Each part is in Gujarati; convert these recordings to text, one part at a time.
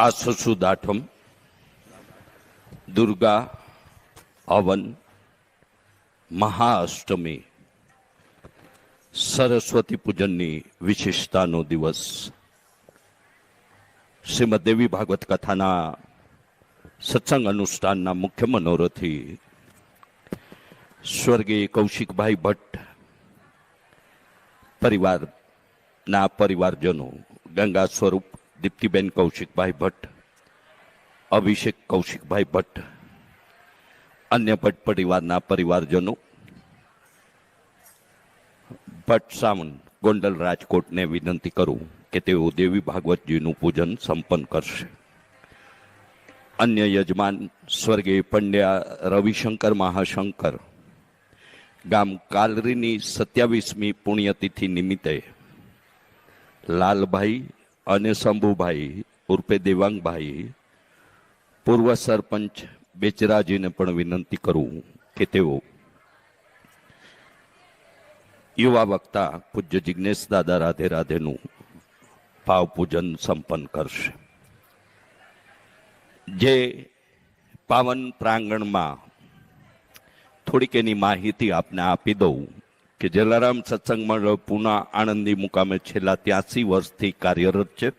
દાઠમ દુર્ગા હવન મહાઅષ્ટમી સરસ્વતી પૂજનની વિશેષતાનો દિવસ શ્રીમદ દેવી ભાગવત કથાના સત્સંગ અનુષ્ઠાનના મુખ્ય મનોરથી સ્વર્ગીય કૌશિકભાઈ ભટ્ટ પરિવારના પરિવારજનો ગંગા સ્વરૂપ દીપ્તિબેન કૌશિકભાઈ ભટ્ટ, અભિષેક કૌશિકભાઈ ભટ્ટ, અન્ય ભટ્ટ પરિવારના પરિવારજનો, ભટ્ટ સામન ગોંડલ રાજકોટને વિનંતી કરું કે તેઓ દેવી ભાગવતજીનું પૂજન સંપન્ન કરશે. અન્ય યજમાન સ્વર્ગીય પંડ્યા રવિશંકર મહાશંકર, ગામ કાલરીની સત્યાવીસમી પુણ્યતિથિ નિમિત્તે લાલભાઈ અને શંભુભાઈ ઉર્ફે દેવાંગભાઈ, પૂર્વ સરપંચ બેચરાજીને પણ વિનંતી કરું કે તેઓ યુવા વક્તા પૂજ્ય જિજ્ઞેશ દાદા રાધે રાધેનું ભાવ પૂજન સંપન્ન કરશે. જે પાવન પ્રાંગણમાં થોડીક એની માહિતી આપને આપી દઉં. કે જલારામ સત્સંગ મંડળ પૂના આણંદી મુકામે છેલ્લા ત્યાસી વર્ષથી કાર્યરત છે.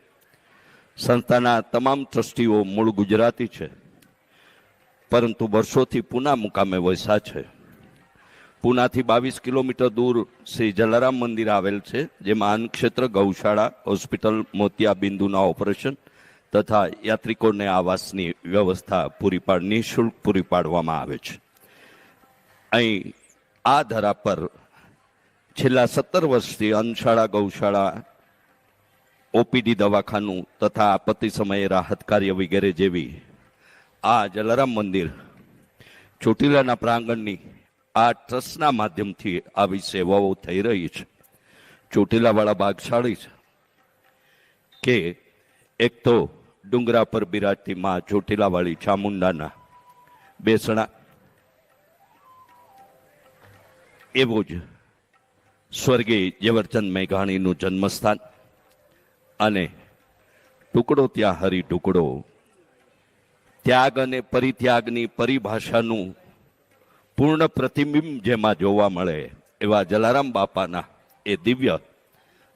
સંસ્થાના તમામ ટ્રસ્ટીઓ મૂળ ગુજરાતી છે. પરંતુ વર્ષોથી પૂના મુકામે વસા છે. પૂનાથી બાવીસ કિલોમીટર દૂર શ્રી જલારામ મંદિર આવેલ છે, જેમાં અન્નક્ષેત્ર ગૌશાળા, હોસ્પિટલ, મોતિયા બિંદુના ઓપરેશન તથા યાત્રિકોને આવાસની વ્યવસ્થા પૂરી પાડ, નિઃશુલ્ક પૂરી પાડવામાં આવે છે. અહીં આ ધરા પર છેલ્લા સત્તર વર્ષથી અન્નશાળા ગૌશાળા, ઓપીડી દવાખાનું તથા આપત્તિ સમયે રાહત કાર્ય વગેરે જેવી આ જલારામ મંદિર ચોટીલાના પ્રાંગણની આ ટ્રસ્ટના માધ્યમથી આવી સેવાઓ થઈ રહી છે. ચોટીલાવાળા ભાગશાળી છે કે એક તો ડુંગરા પર બિરાજતી માં ચોટીલાવાળી ચામુંડાના બેસણા એવું જ સ્વર્ગીય જયવર્ધન મેઘાણીનું જન્મસ્થાન અને ટુકડો ત્યાં હરી ટુકડો. ત્યાગ અને પરિત્યાગની પરિભાષાનું પૂર્ણ પ્રતિબિંબ જેમાં જોવા મળે એવા જલારામ બાપાના એ દિવ્ય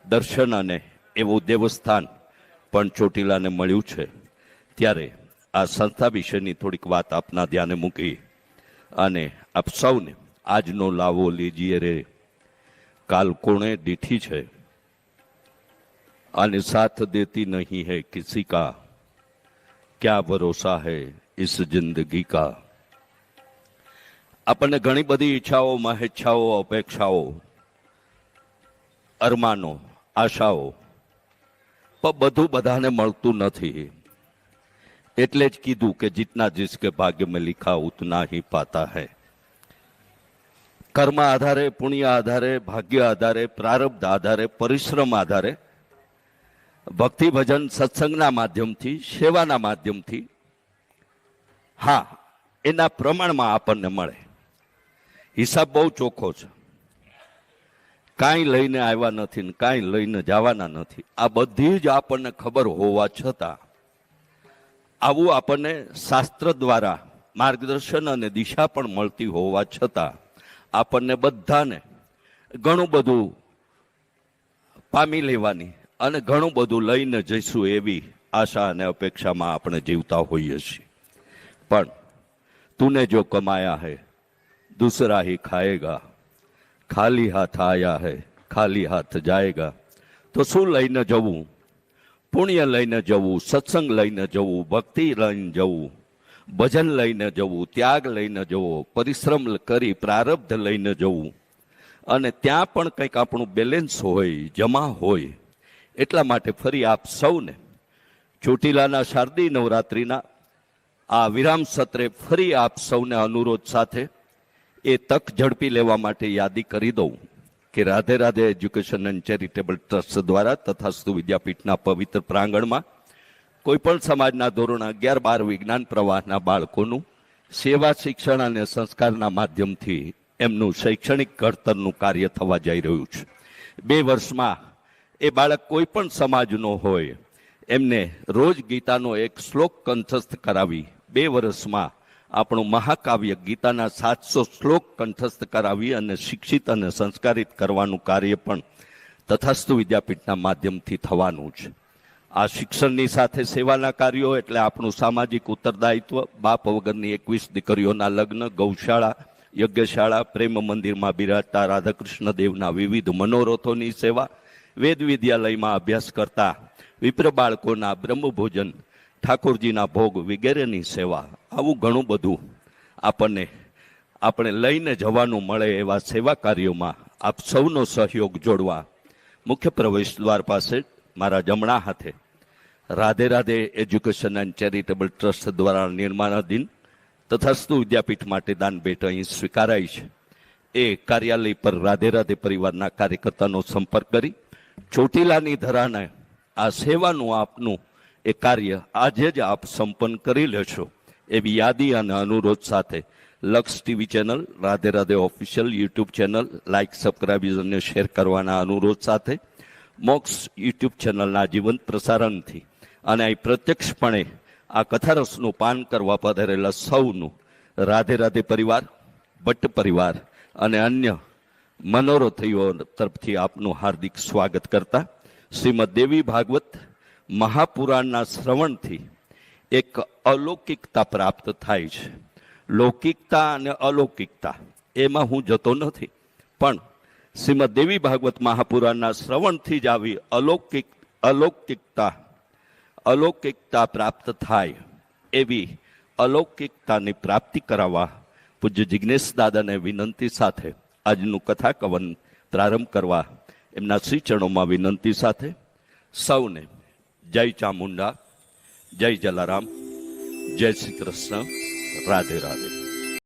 દર્શન અને એવું દેવસ્થાન પણ ચોટીલાને મળ્યું છે. ત્યારે આ સંસ્થા વિશેની થોડીક વાત આપના ધ્યાને મૂકી અને આપ સૌને આજનો લાવો લીજીએ રે. કાલ કોણે દીઠી છે અને સાથ દેતી નહીં है किसी का क्या ભરોસા है इस जिंदगी का આપણને ઘણી બધી ઈચ્છાઓ મહેચ્છાઓ અપેક્ષાઓ અરમાનો આશાઓ પણ બધું બધાને મળતું નથી એટલે જ કીધું કે જીતના जिसके ભાગ્ય में लिखा उतना ही पाता है કર્મ આધારે પુણ્ય આધારે ભાગ્ય આધારે પ્રારબ્ધ આધારે પરિશ્રમ આધારે ભક્તિ ભજન સત્સંગના માધ્યમથી સેવાના માધ્યમથી, હા, એના પ્રમાણમાં આપણને મળે. હિસાબ બહુ ચોખ્ખો છે. કાંઈ લઈને આવ્યા નથી ને કાંઈ લઈને જવાના નથી. આ બધી જ આપણને ખબર હોવા છતાં, આવું આપણને શાસ્ત્ર દ્વારા માર્ગદર્શન અને દિશા પણ મળતી હોવા છતાં આપણને બધાને ઘણું બધું પામી લેવાની અને ઘણું બધું લઈને જઈશું એવી આશા અને અપેક્ષામાં આપણે જીવતા હોઈએ છીએ. પણ તુને જો કમાયા હૈ, દૂસરા હી ખાયેગા, ખાલી હાથ આયા હૈ, ખાલી હાથ જાયગા, તો શું લઈને જવું? પુણ્ય લઈને જવું, સત્સંગ લઈને જવું, ભક્તિ લઈને જવું? ભજન લઈને જવું, ત્યાગ લઈને જવો, પરિશ્રમ કરી પ્રારબ્ધ લઈને જવું. અને ત્યાં પણ કંઈક આપણું બેલેન્સ હોય, જમા હોય, એટલા માટે ફરી આપ સૌને ચોટીલાના શારદી નવરાત્રિના આ વિરામ સત્રે ફરી આપ સૌને અનુરોધ સાથે એ તક ઝડપી લેવા માટે યાદી કરી દઉં કે Radhe Radhe education and charitable trust દ્વારા તથાસ્તુ વિદ્યાપીઠના પવિત્ર પ્રાંગણમાં કોઈ પણ સમાજના ધોરણ અગિયાર, બાર વિજ્ઞાન પ્રવાહના બાળકોનું સેવા, શિક્ષણ અને સંસ્કારના માધ્યમથી એમનું શૈક્ષણિક ઘડતરનું કાર્ય થવા જઈ રહ્યું છે. બે વર્ષમાં એ બાળક કોઈ પણ સમાજનો હોય, એમને રોજ ગીતાનો એક શ્લોક કંઠસ્થ કરાવી બે વર્ષમાં આપણું મહાકાવ્ય ગીતાના સાતસો શ્લોક કંઠસ્થ કરાવી અને શિક્ષિત અને સંસ્કારિત કરવાનું કાર્ય પણ તથાસ્તુ વિદ્યાપીઠના માધ્યમથી થવાનું છે. આ શિક્ષણની સાથે સેવાના કાર્યો એટલે આપણું સામાજિક ઉત્તરદાયિત્વ, બાપ વગરની એકવીસ દીકરીઓના લગ્ન, ગૌશાળા, યજ્ઞશાળા, પ્રેમ મંદિરમાં બિરાજતા રાધાકૃષ્ણ દેવના વિવિધ મનોરથોની સેવા, વેદ વિદ્યાલયમાં અભ્યાસ કરતા વિપ્ર બાળકોના બ્રહ્મભોજન, ઠાકોરજીના ભોગ વગેરેની સેવા, આવું ઘણું બધું આપણને, આપણે લઈને જવાનું મળે એવા સેવા કાર્યોમાં આપ સૌનો સહયોગ જોડવા મુખ્ય પ્રવેશ દ્વાર પાસે મારા જમણા હાથે Radhe Radhe education and charitable trust દ્વારા નિર્માણાધીન તથાસ્તુ વિદ્યાપીઠ માટે દાન ભેટ અહીં સ્વીકારાઈ છે. એ કાર્યાલય પર રાધે રાધે પરિવારના કાર્યકર્તાનો સંપર્ક કરી ચોટીલાની ધરાને આ સેવાનું આપનું એ કાર્ય આજે જ આપ સંપન્ન કરી લેશો એવી યાદી અને અનુરોધ સાથે Laksh TV channel, Radhe Radhe official YouTube channel, like, subscribe અને શેર કરવાના અનુરોધ સાથે મોક્સ યુટ્યુબ ચેનલના જીવંત પ્રસારણથી અને અહીં પ્રત્યક્ષપણે આ કથારસનું પાન કરવા પધારેલા સૌનું રાધે રાધે પરિવાર, ભટ્ટ પરિવાર અને અન્ય મનોરથીઓ તરફથી આપનું હાર્દિક સ્વાગત કરતા શ્રીમદ દેવી ભાગવત મહાપુરાણના શ્રવણથી એક અલૌકિકતા પ્રાપ્ત થાય છે. લૌકિકતા અને અલૌકિકતા એમાં હું જતો નથી, પણ શ્રીમદ દેવી ભાગવત મહાપુરાણના શ્રવણથી જ આવી અલૌકિક, અલૌકિકતા અલૌકિકતા પ્રાપ્ત થાય એવી અલૌકિકતાની પ્રાપ્તિ કરાવવા પૂજ્ય જિજ્ઞેશ દાદાને વિનંતી સાથે આજનું કથા કવન પ્રારંભ કરવા એમના શ્રી ચરણોમાં વિનંતી સાથે સૌને જય ચામુંડા, જય જલારામ, જય શ્રી કૃષ્ણ, રાધે રાધે.